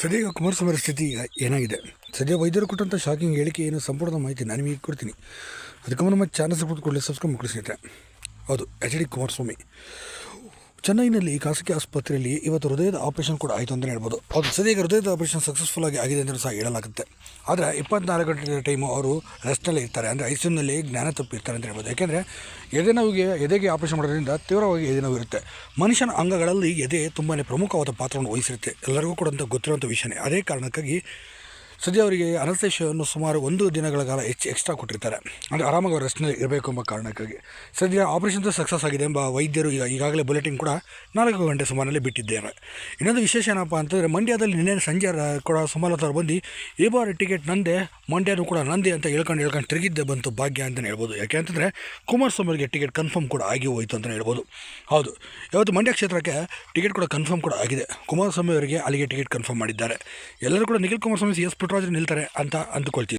ಸದ್ಯ ಕುಮಾರಸ್ವಾಮಿ ಸ್ಥಿತಿ ಏನಾಗಿದೆ? ಸದ್ಯ ವೈದ್ಯರು ಕೊಟ್ಟಂಥ ಶಾಕಿಂಗ್ ಹೇಳಿಕೆ ಏನು ಸಂಪೂರ್ಣ ಮಾಹಿತಿ ನಾನು ನಿಮಗೆ ಕೊಡ್ತೀನಿ. ಅದಕ್ಕೆ ನಮ್ಮ ಚಾನಲ್ ಸಪೋರ್ಟ್ ಕೊಡಲಿ ಸಬ್ಸ್ಕ್ರೈಬ್ ಮಾಡಿ ಸ್ನೇಹಿತರೆ. ಹೌದು ಎಚ್ ಡಿ ಕುಮಾರಸ್ವಾಮಿ. ಚೆನ್ನೈನಲ್ಲಿ ಖಾಸಗಿ ಆಸ್ಪತ್ರೆಯಲ್ಲಿ ಇವತ್ತು ಹೃದಯದ ಆಪರೇಷನ್ ಕೂಡ ಆಯಿತು ಅಂತಲೇ ಹೇಳ್ಬೋದು. ಹೌದು, ಸದ್ಯಕ್ಕೆ ಹೃದಯದ ಆಪರೇಷನ್ ಸಕ್ಸಸ್ಫುಲ್ ಆಗಿ ಆಗಿದೆ ಅಂತ ಸಹ ಹೇಳಲಾಗುತ್ತೆ. ಆದರೆ ಇಪ್ಪತ್ನಾಲ್ಕು ಗಂಟೆ ಟೈಮು ಅವರು ರೆಸ್ಟಲ್ಲೇ ಇರ್ತಾರೆ. ಅಂದರೆ ಐಸಿಯುನಲ್ಲಿ ಜ್ಞಾನ ತಪ್ಪಿರ್ತಾರೆ ಅಂತ ಹೇಳ್ಬೋದು. ಯಾಕೆಂದರೆ ಎದೆ ನೋವಿಗೆ, ಎದೆಗೆ ಆಪರೇಷನ್ ಮಾಡೋದ್ರಿಂದ ತೀವ್ರವಾಗಿ ಎದೆ ನೋವು ಇರುತ್ತೆ. ಮನುಷ್ಯನ ಅಂಗಗಳಲ್ಲಿ ಎದೆ ತುಂಬಾ ಪ್ರಮುಖವಾದ ಪಾತ್ರವನ್ನು ವಹಿಸಿರುತ್ತೆ. ಎಲ್ಲರಿಗೂ ಕೂಡ ಅಂತ ಗೊತ್ತಿರುವಂಥ ವಿಷಯನೇ. ಅದೇ ಕಾರಣಕ್ಕಾಗಿ ಸದ್ಯ ಅವರಿಗೆ ಅನಸ್ತೇಶವನ್ನು ಸುಮಾರು ಒಂದು ದಿನಗಳ ಕಾಲ ಹೆಚ್ಚು ಎಕ್ಸ್ಟ್ರಾ ಕೊಟ್ಟಿರ್ತಾರೆ. ಅಂದರೆ ಆರಾಮಾಗಿ ಅವರು ರೆಸ್ಟ್ನಲ್ಲಿ ಇರಬೇಕು ಎಂಬ ಕಾರಣಕ್ಕಾಗಿ. ಸದ್ಯ ಆಪರೇಷನ್ ಸಕ್ಸಸ್ ಆಗಿದೆ ಎಂಬ ವೈದ್ಯರು ಈಗ ಈಗಾಗಲೇ ಬುಲೆಟಿನ್ ಕೂಡ ನಾಲ್ಕು ಗಂಟೆ ಸುಮಾರಲ್ಲಿ ಬಿಟ್ಟಿದ್ದಾರೆ. ಇನ್ನೊಂದು ವಿಶೇಷ ಏನಪ್ಪ ಅಂತಂದರೆ ಮಂಡ್ಯದಲ್ಲಿ ನಿನ್ನೆ ಸಂಜೆ ಕೂಡ ಸುಮಾರು ಬಂದು ಈ ಬಾರಿ ಟಿಕೆಟ್ ನಂದೆ, ಮಂಡ್ಯನೂ ಕೂಡ ನಂದೆ ಅಂತ ಹೇಳ್ಕೊಂಡು ಹೇಳ್ಕೊಂಡು ತಿರುಗಿದ್ದೆ ಬಂತು ಭಾಗ್ಯ ಅಂತಲೇ ಹೇಳ್ಬೋದು. ಯಾಕೆ ಅಂತಂದರೆ ಕುಮಾರ್ ಅವರಿಗೆ ಟಿಕೆಟ್ ಕನ್ಫರ್ಮ್ ಕೂಡ ಆಗಿ ಹೋಯಿತು ಅಂತಲೇ ಹೇಳ್ಬೋದು. ಹೌದು. ಯಾವತ್ತು ಮಂಡ್ಯ ಕ್ಷೇತ್ರಕ್ಕೆ ಟಿಕೆಟ್ ಕೂಡ ಕನ್ಫರ್ಮ್ ಕೂಡ ಆಗಿದೆ. ಕುಮಾರಸ್ವಾಮಿ ಅವರಿಗೆ ಅಲ್ಲಿಗೆ ಟಿಕೆಟ್ ಕನ್ಫರ್ಮ್ ಮಾಡಿದ್ದಾರೆ. ಎಲ್ಲರೂ ಕೂಡ ನಿಖಿಲ್ ಕುಮಾರಸ್ವಾಮಿ ಎಸ್ ಪುಟ್ಟರಾಜು ನಿಲ್ತಾರೆ ಅಂತ ಅಂದುಕೊಳ್ತೀವಿ.